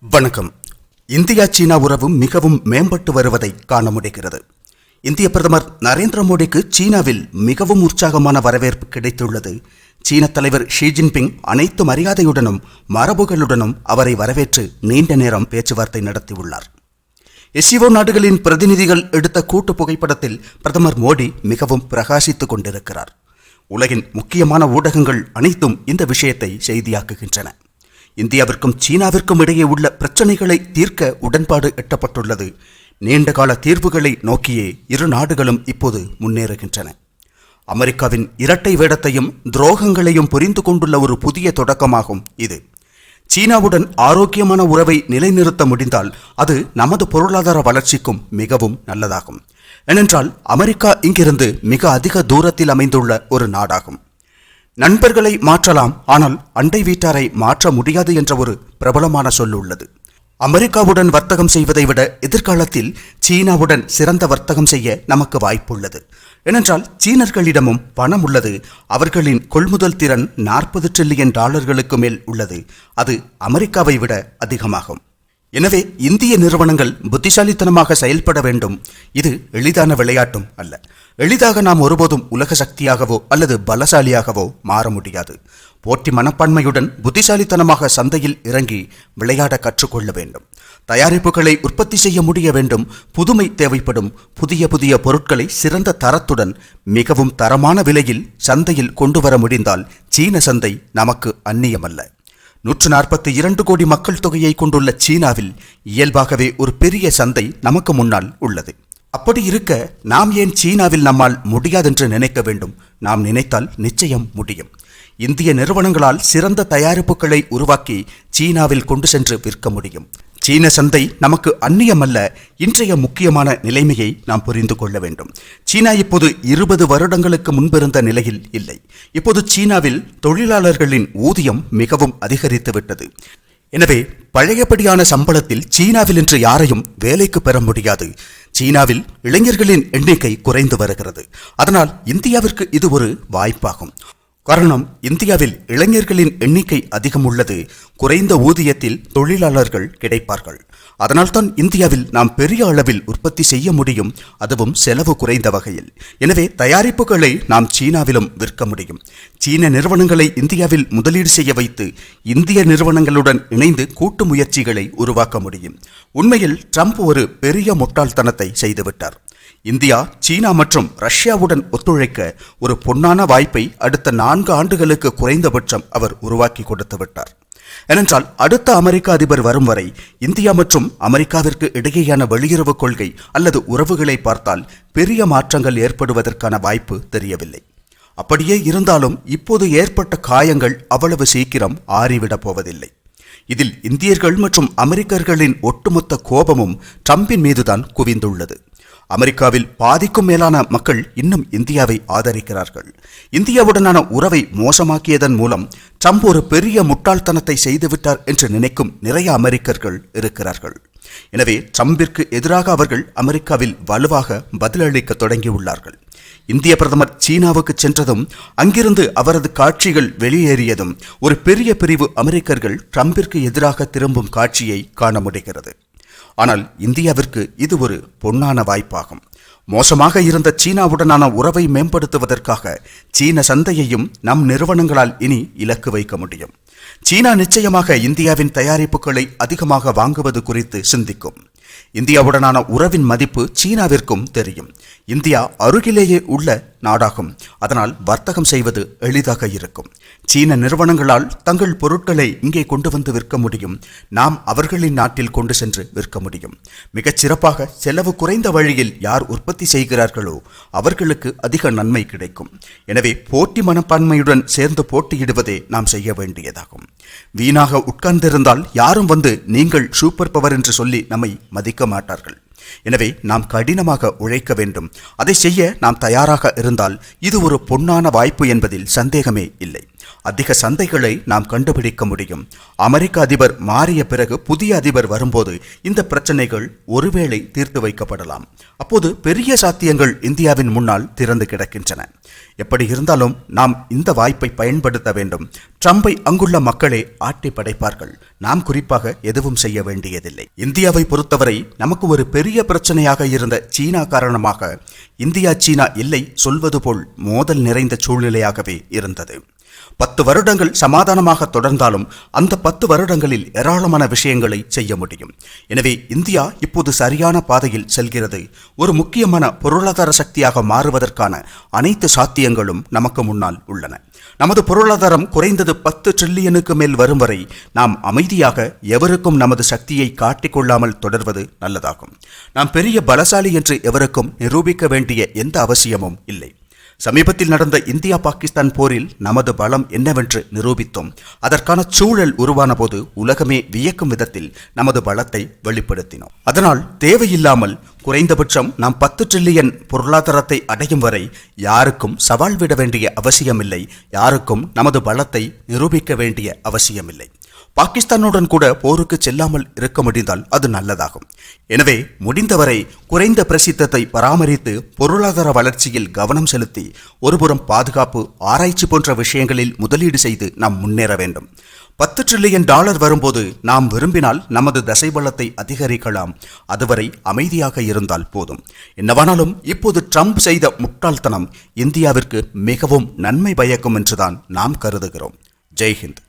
வணக்கம். இந்தியா சீனா உறவு மிகவும் மேம்பட்டு வருவதை காண முடிகிறது. இந்திய பிரதமர் நரேந்திர மோடிக்கு சீனாவில் மிகவும் உற்சாகமான வரவேற்பு கிடைத்துள்ளது. சீன தலைவர் ஷி ஜின்பிங் அனைத்து மரியாதையுடனும் மரபுகளுடனும் அவரை வரவேற்று நீண்ட நேரம் பேச்சுவார்த்தை நடத்தியுள்ளார். எஸ்இஓ நாடுகளின் பிரதிநிதிகள் எடுத்த கூட்டு புகைப்படத்தில் பிரதமர் மோடி மிகவும் பிரகாசித்துக் கொண்டிருக்கிறார். உலகின் முக்கியமான ஊடகங்கள் அனைத்தும் இந்த விஷயத்தை செய்தியாக்குகின்றன. இந்தியாவிற்கும் சீனாவிற்கும் இடையே உள்ள பிரச்சனைகளை தீர்க்க உடன்பாடு எட்டப்பட்டுள்ளது. நீண்டகால தீர்வுகளை நோக்கியே இரு நாடுகளும் இப்போது முன்னேறுகின்றன. அமெரிக்காவின் இரட்டை வேடத்தையும் துரோகங்களையும் புரிந்து கொண்டுள்ள ஒரு புதிய தொடக்கமாகும் இது. சீனாவுடன் ஆரோக்கியமான உறவை நிலைநிறுத்த முடிந்தால் அது நமது பொருளாதார வளர்ச்சிக்கும் மிகவும் நல்லதாகும். ஏனென்றால் அமெரிக்கா இங்கிருந்து மிக அதிக தூரத்தில் அமைந்துள்ள ஒரு நாடாகும். நண்பர்களை மாற்றலாம் ஆனால் அண்டை வீட்டாரை மாற்ற முடியாது என்ற ஒரு பிரபலமான சொல் உள்ளது. அமெரிக்காவுடன் வர்த்தகம் செய்வதை விட எதிர்காலத்தில் சீனாவுடன் சிறந்த வர்த்தகம் செய்ய நமக்கு வாய்ப்புள்ளது. ஏனென்றால் சீனர்களிடமும் பணம் உள்ளது. அவர்களின் கொள்முதல் திறன் நாற்பது ட்ரில்லியன் டாலர்களுக்கு மேல் உள்ளது. அது அமெரிக்காவை விட அதிகமாகும். எனவே இந்திய நிறுவனங்கள் புத்திசாலித்தனமாக செயல்பட வேண்டும். இது எளிதான விளையாட்டும் அல்ல. எளிதாக நாம் ஒருபோதும் உலக சக்தியாகவோ அல்லது பலசாலியாகவோ மாற முடியாது. போட்டி மனப்பான்மையுடன் புத்திசாலித்தனமாக சந்தையில் இறங்கி விளையாட கற்றுக்கொள்ள வேண்டும். தயாரிப்புகளை உற்பத்தி செய்ய முடிய வேண்டும். புதுமை தேவைப்படும். புதிய புதிய பொருட்களை சிறந்த தரத்துடன் மிகவும் தரமான விலையில் சந்தையில் கொண்டு வர முடிந்தால் சீன சந்தை நமக்கு அந்நியமல்ல. நூற்று நாற்பத்தி இரண்டு கோடி மக்கள் தொகையை கொண்டுள்ள சீனாவில் இயல்பாகவே ஒரு பெரிய சந்தை நமக்கு முன்னால் உள்ளது. அப்படி இருக்க நாம் ஏன் சீனாவில் நம்மால் முடியாதென்று நினைக்க வேண்டும்? நாம் நினைத்தால் நிச்சயம் முடியும். இந்திய நிறுவனங்களால் சிறந்த தயாரிப்புகளை உருவாக்கி சீனாவில் கொண்டு சென்று விற்க முடியும். சீன சந்தை நமக்கு அந்நியமல்ல இன்றைய முக்கியமான நிலைமையை நாம் புரிந்து கொள்ள வேண்டும். சீனா இப்போது இருபது வருடங்களுக்கு முன்பிருந்த நிலையில் இல்லை. இப்போது சீனாவில் தொழிலாளர்களின் ஊதியம் மிகவும் அதிகரித்து விட்டது. எனவே பழையபடியான சம்பளத்தில் சீனாவில் இன்று யாரையும் வேலைக்கு பெற முடியாது. சீனாவில் இளைஞர்களின் எண்ணிக்கை குறைந்து வருகிறது. அதனால் இந்தியாவிற்கு இது ஒரு வாய்ப்பாகும். காரணம் இந்தியாவில் இளைஞர்களின் எண்ணிக்கை அதிகம் உள்ளது குறைந்த ஊதியத்தில் தொழிலாளர்கள் கிடைப்பார்கள். அதனால்தான் இந்தியாவில் நாம் பெரிய அளவில் உற்பத்தி செய்ய முடியும். அதுவும் செலவு குறைந்த வகையில். எனவே தயாரிப்புகளை நாம் சீனாவிலும் விற்க முடியும். சீன நிறுவனங்களை இந்தியாவில் முதலீடு செய்ய வைத்து இந்திய நிறுவனங்களுடன் இணைந்து கூட்டு முயற்சிகளை உருவாக்க முடியும். உண்மையில் ட்ரம்ப் ஒரு பெரிய முட்டாள்தனத்தை செய்துவிட்டார். இந்தியா சீனா மற்றும் ரஷ்யாவுடன் ஒத்துழைக்க ஒரு பொன்னான வாய்ப்பை அடுத்த நான்கு ஆண்டுகளுக்கு குறைந்தபட்சம் அவர் உருவாக்கி கொடுத்து விட்டார். ஏனென்றால் அடுத்த அமெரிக்க அதிபர் வரும் வரை இந்தியா மற்றும் அமெரிக்காவிற்கு இடையேயான வெளியுறவு கொள்கை அல்லது உறவுகளை பார்த்தால் பெரிய மாற்றங்கள் ஏற்படுவதற்கான வாய்ப்பு தெரியவில்லை. அப்படியே இருந்தாலும் இப்போது ஏற்பட்ட காயங்கள் அவ்வளவு சீக்கிரம் ஆறிவிடப் போவதில்லை. இதில் இந்தியர்கள் மற்றும் அமெரிக்கர்களின் ஒட்டுமொத்த கோபமும் ட்ரம்பின் மீதுதான் குவிந்துள்ளது. அமெரிக்காவில் பாதிக்கும் மேலான மக்கள் இன்னும் இந்தியாவை ஆதரிக்கிறார்கள். இந்தியாவுடனான உறவை மோசமாக்கியதன் மூலம் ட்ரம்ப் ஒரு பெரிய முட்டாள்தனத்தை செய்துவிட்டார் என்று நினைக்கும் நிறைய அமெரிக்கர்கள் இருக்கிறார்கள். எனவே ட்ரம்பிற்கு எதிராக அவர்கள் அமெரிக்காவில் வலுவாக பதிலளிக்க தொடங்கியுள்ளார்கள். இந்திய பிரதமர் சீனாவுக்கு சென்றதும் அங்கிருந்து அவரது காட்சிகள் வெளியேறியதும் ஒரு பெரிய பிரிவு அமெரிக்கர்கள் ட்ரம்பிற்கு எதிராக திரும்பும் காட்சியை காண முடிகிறது. ஆனால் இந்தியாவிற்கு இது ஒரு பொன்னான வாய்ப்பாகும். மோசமாக இருந்த சீனாவுடனான உறவை மேம்படுத்துவதற்காக சீன சந்தையையும் நம் நிறுவனங்களால் இனி இலக்கு வைக்க முடியும். சீனா நிச்சயமாக இந்தியாவின் தயாரிப்புகளை அதிகமாக வாங்குவது குறித்து சிந்திக்கும். இந்தியாவுடனான உறவின் மதிப்பு சீனாவிற்கும் தெரியும். இந்தியா அருகிலேயே உள்ள நாடாகும். அதனால் வர்த்தகம் செய்வது எளிதாக இருக்கும். சீன நிறுவனங்களால் தங்கள் பொருட்களை இங்கே கொண்டு வந்து விற்க முடியும். நாம் அவர்களின் நாட்டில் கொண்டு சென்று விற்க முடியும். மிகச் சிறப்பாக செலவு குறைந்த வழியில் யார் உற்பத்தி செய்கிறார்களோ அவர்களுக்கு அதிக நன்மை கிடைக்கும். எனவே போட்டி மனப்பான்மையுடன் சேர்ந்து போட்டியிடுவதே நாம் செய்ய வேண்டியதாகும். வீணாக உட்கார்ந்திருந்தால் யாரும் வந்து நீங்கள் சூப்பர் பவர் என்று சொல்லி நம்மை மதிக்க மாட்டார்கள். எனவே நாம் கடினமாக உழைக்க வேண்டும். அதை செய்ய நாம் தயாராக இருந்தால் இது ஒரு பொன்னான வாய்ப்பு என்பதில் சந்தேகமே இல்லை. அதிக சந்தைகளை நாம் கண்டுபிடிக்க முடியும். அமெரிக்க அதிபர் மாறிய பிறகு புதிய அதிபர் வரும்போது இந்த பிரச்சனைகள் ஒருவேளை தீர்த்து வைக்கப்படலாம். அப்போது பெரிய சாத்தியங்கள் இந்தியாவின் முன்னால் திறந்து கிடக்கின்றன. எப்படி இருந்தாலும் நாம் இந்த வாய்ப்பை பயன்படுத்த வேண்டும். ட்ரம்பை அங்குள்ள மக்களே ஆட்டி படைப்பார்கள். நாம் குறிப்பாக எதுவும் செய்ய வேண்டியதில்லை. இந்தியாவை பொறுத்தவரை நமக்கு ஒரு பெரிய பிரச்சனையாக இருந்த சீனா காரணமாக இந்தியா சீனா இல்லை சொல்வது போல் மோதல் நிறைந்த சூழ்நிலையாகவே இருந்தது. பத்து வருடங்கள் சமாதானமாக தொடர்ந்தாலும் அந்த பத்து வருடங்களில் ஏராளமான விஷயங்களை செய்ய முடியும். எனவே இந்தியா இப்போது சரியான பாதையில் செல்கிறது. ஒரு முக்கியமான பொருளாதார சக்தியாக மாறுவதற்கான அனைத்து சாத்தியங்களும் நமக்கு முன்னால் உள்ளன. நமது பொருளாதாரம் குறைந்தது பத்து ட்ரில்லியனுக்கு மேல் வரும் வரை நாம் அமைதியாக எவருக்கும் நமது சக்தியை காட்டிக்கொள்ளாமல் தொடர்வது நல்லதாகும். நாம் பெரிய பலசாலி என்று எவருக்கும் நிரூபிக்க வேண்டிய எந்த அவசியமும் இல்லை. சமீபத்தில் நடந்த இந்தியா பாகிஸ்தான் போரில் நமது பலம் என்னவென்று நிரூபித்தோம். அதற்கான சூழல் உருவான போது உலகமே வியக்கும் விதத்தில் நமது பலத்தை வெளிப்படுத்தினோம். அதனால் தேவையில்லாமல் குறைந்தபட்சம் நாம் பத்து ட்ரில்லியன் பொருளாதாரத்தை அடையும் வரை யாருக்கும் சவால் விட வேண்டிய அவசியமில்லை. யாருக்கும் நமது பலத்தை நிரூபிக்க வேண்டிய அவசியமில்லை. பாகிஸ்தானுடன் கூட போருக்கு செல்லாமல் இருக்க முடிந்தால் அது நல்லதாகும். எனவே முடிந்தவரை குறைந்த பிரசித்தத்தை பராமரித்து பொருளாதார வளர்ச்சியில் கவனம் செலுத்தி ஒருபுறம் பாதுகாப்பு ஆராய்ச்சி போன்ற விஷயங்களில் முதலீடு செய்து நாம் முன்னேற வேண்டும். பத்து ட்ரில்லியன் டாலர் வரும்போது நாம் விரும்பினால் நமது தசைபலத்தை அதிகரிக்கலாம். அதுவரை அமைதியாக இருந்தால் போதும். என்னவானாலும் இப்போது ட்ரம்ப் செய்த முட்டாள்தனம் இந்தியாவிற்கு மிகவும் நன்மை பயக்கும் என்றுதான் நாம் கருதுகிறோம். ஜெய்ஹிந்த்.